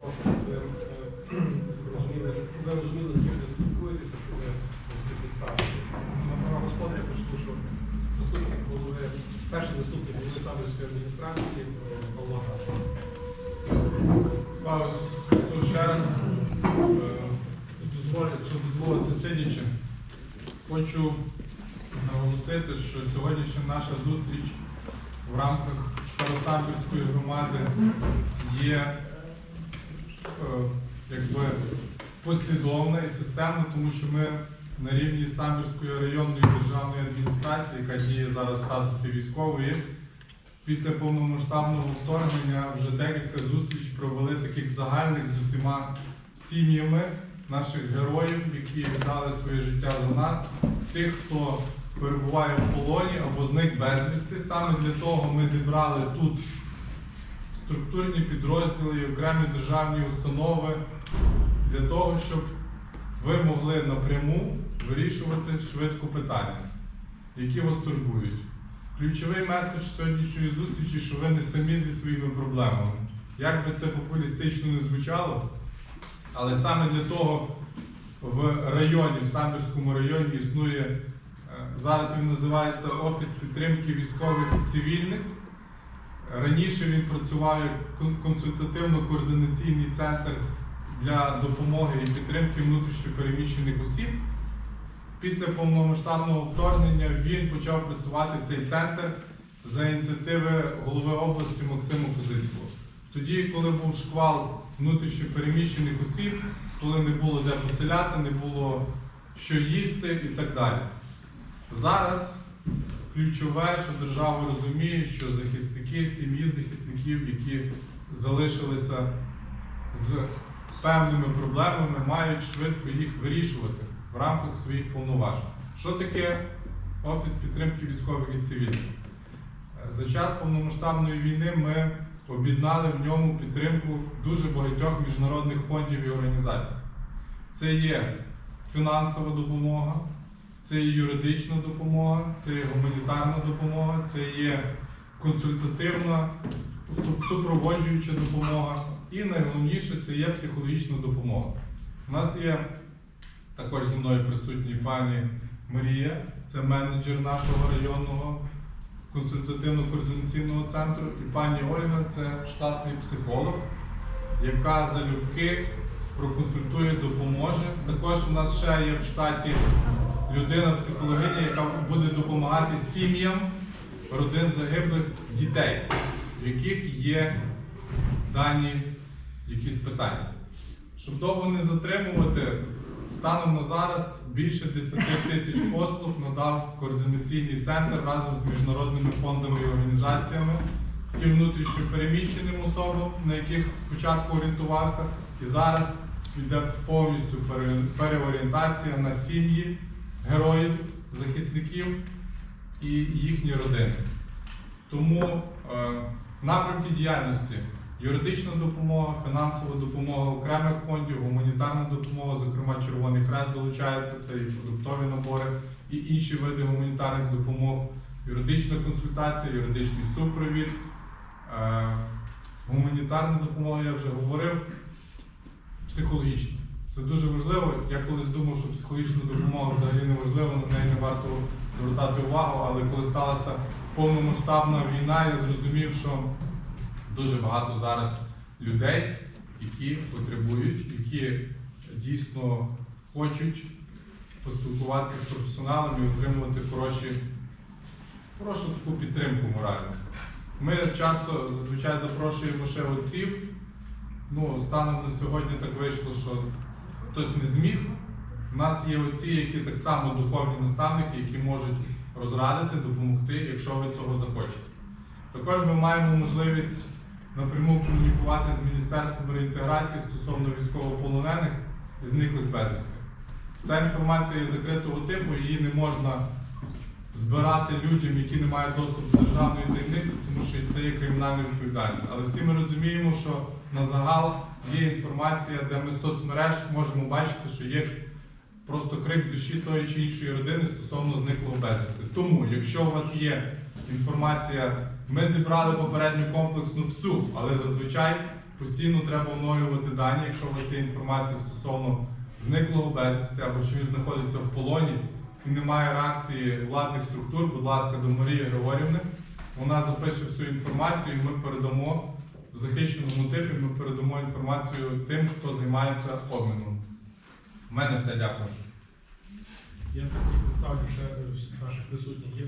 Щоб ви е, розуміли, з ким ви спілкуєтеся, щоб ви всі підстави. На права господаря почну, заступник перший заступник голови адміністрації е, Павло. Слава ще раз. Е, Дозволь, дозволити сидячи, хочу наголосити, що сьогоднішня наша зустріч в рамках Старосамбірської громади є е, якби послідовна і системна, тому що ми на рівні Самбірської районної державної адміністрації, яка діє зараз в статусі військової, після повномасштабного вторгнення вже декілька зустріч провели таких загальних з усіма сім'ями наших героїв, які віддали своє життя за нас, тих, хто перебуває в полоні або зник безвісти. Саме для того ми зібрали тут структурні підрозділи і окремі державні установи для того, щоб ви могли напряму вирішувати швидко питання, які вас турбують. Ключовий меседж сьогоднішньої зустрічі, що ви не самі зі своїми проблемами. Як би це популістично не звучало, але саме для того в районі, в Самбірському районі існує, е, зараз він називається Офіс підтримки військових і цивільних. Раніше він працював як консультативно-координаційний центр для допомоги і підтримки внутрішньопереміщених осіб. Після повномасштабного вторгнення він почав працювати цей центр за ініціативи голови області Максима Козицького. Тоді, коли був шквал внутрішньопереміщених осіб, коли не було де поселяти, не було що їсти і так далі. Зараз ключове, що держава розуміє, що захисники, сім'ї захисників, які залишилися з певними проблемами, мають швидко їх вирішувати в рамках своїх повноважень. Що таке Офіс підтримки військових і цивільних? Е, За час повномасштабної війни ми об'єднали в ньому підтримку дуже багатьох міжнародних фондів і організацій. Це є фінансова допомога, це є юридична допомога, це є гуманітарна допомога, це є консультативна, супроводжуюча допомога. І найголовніше це є психологічна допомога. У нас є також зі мною присутні пані Марія, це менеджер нашого районного консультативно-координаційного центру, і пані Ольга це штатний психолог, яка залюбки проконсультує, допоможе. Також у нас ще є в штаті людина, психологиня, яка буде допомагати сім'ям родин загиблих дітей, в яких є дані якісь питання. Щоб довго не затримувати, станом на зараз більше 10 тисяч послуг надав координаційний центр разом з міжнародними фондами і організаціями і внутрішньо переміщеним особам, на яких спочатку орієнтувався, і зараз йде повністю переорієнтація на сім'ї героїв, захисників і їхні родини. Тому е, напрямки діяльності юридична допомога, фінансова допомога окремих фондів, гуманітарна допомога, зокрема Червоний Хрест долучається, це і продуктові набори, і інші види гуманітарних допомог, юридична консультація, юридичний супровід, е, гуманітарна допомога, я вже говорив, психологічна. Це дуже важливо. Я колись думав, що психологічна допомога взагалі не важлива, на неї не варто звертати увагу, але коли сталася повномасштабна війна, я зрозумів, що дуже багато зараз людей, які потребують, які дійсно хочуть поспілкуватися з професіоналами і отримувати хороші, хорошу таку підтримку моральну. Ми часто зазвичай запрошуємо ще отців. Ну, станом на сьогодні так вийшло, що хтось не зміг. У нас є отці, які так само духовні наставники, які можуть розрадити, допомогти, якщо ви цього захочете. Також ми маємо можливість напряму комунікувати з Міністерством реінтеграції стосовно військовополонених і зниклих безвісти. Ця інформація є закритого типу, її не можна збирати людям, які не мають доступу до державної таємниці, тому що це є кримінальна відповідальність. Але всі ми розуміємо, що на загал є інформація, де ми з соцмереж можемо бачити, що є просто крик душі тої чи іншої родини стосовно зниклого безвісти. Тому, якщо у вас є інформація, ми зібрали попередню комплексну всю, але зазвичай Постійно треба оновлювати дані, якщо у вас є інформація стосовно зниклого безвісти або що він знаходиться в полоні і немає реакції владних структур, будь ласка, до Марії Григорівни. Вона запише всю інформацію і ми передамо в захищеному типі, ми передамо інформацію тим, хто займається обміном. У мене все, дякую. Я також представлю ще наших присутніх.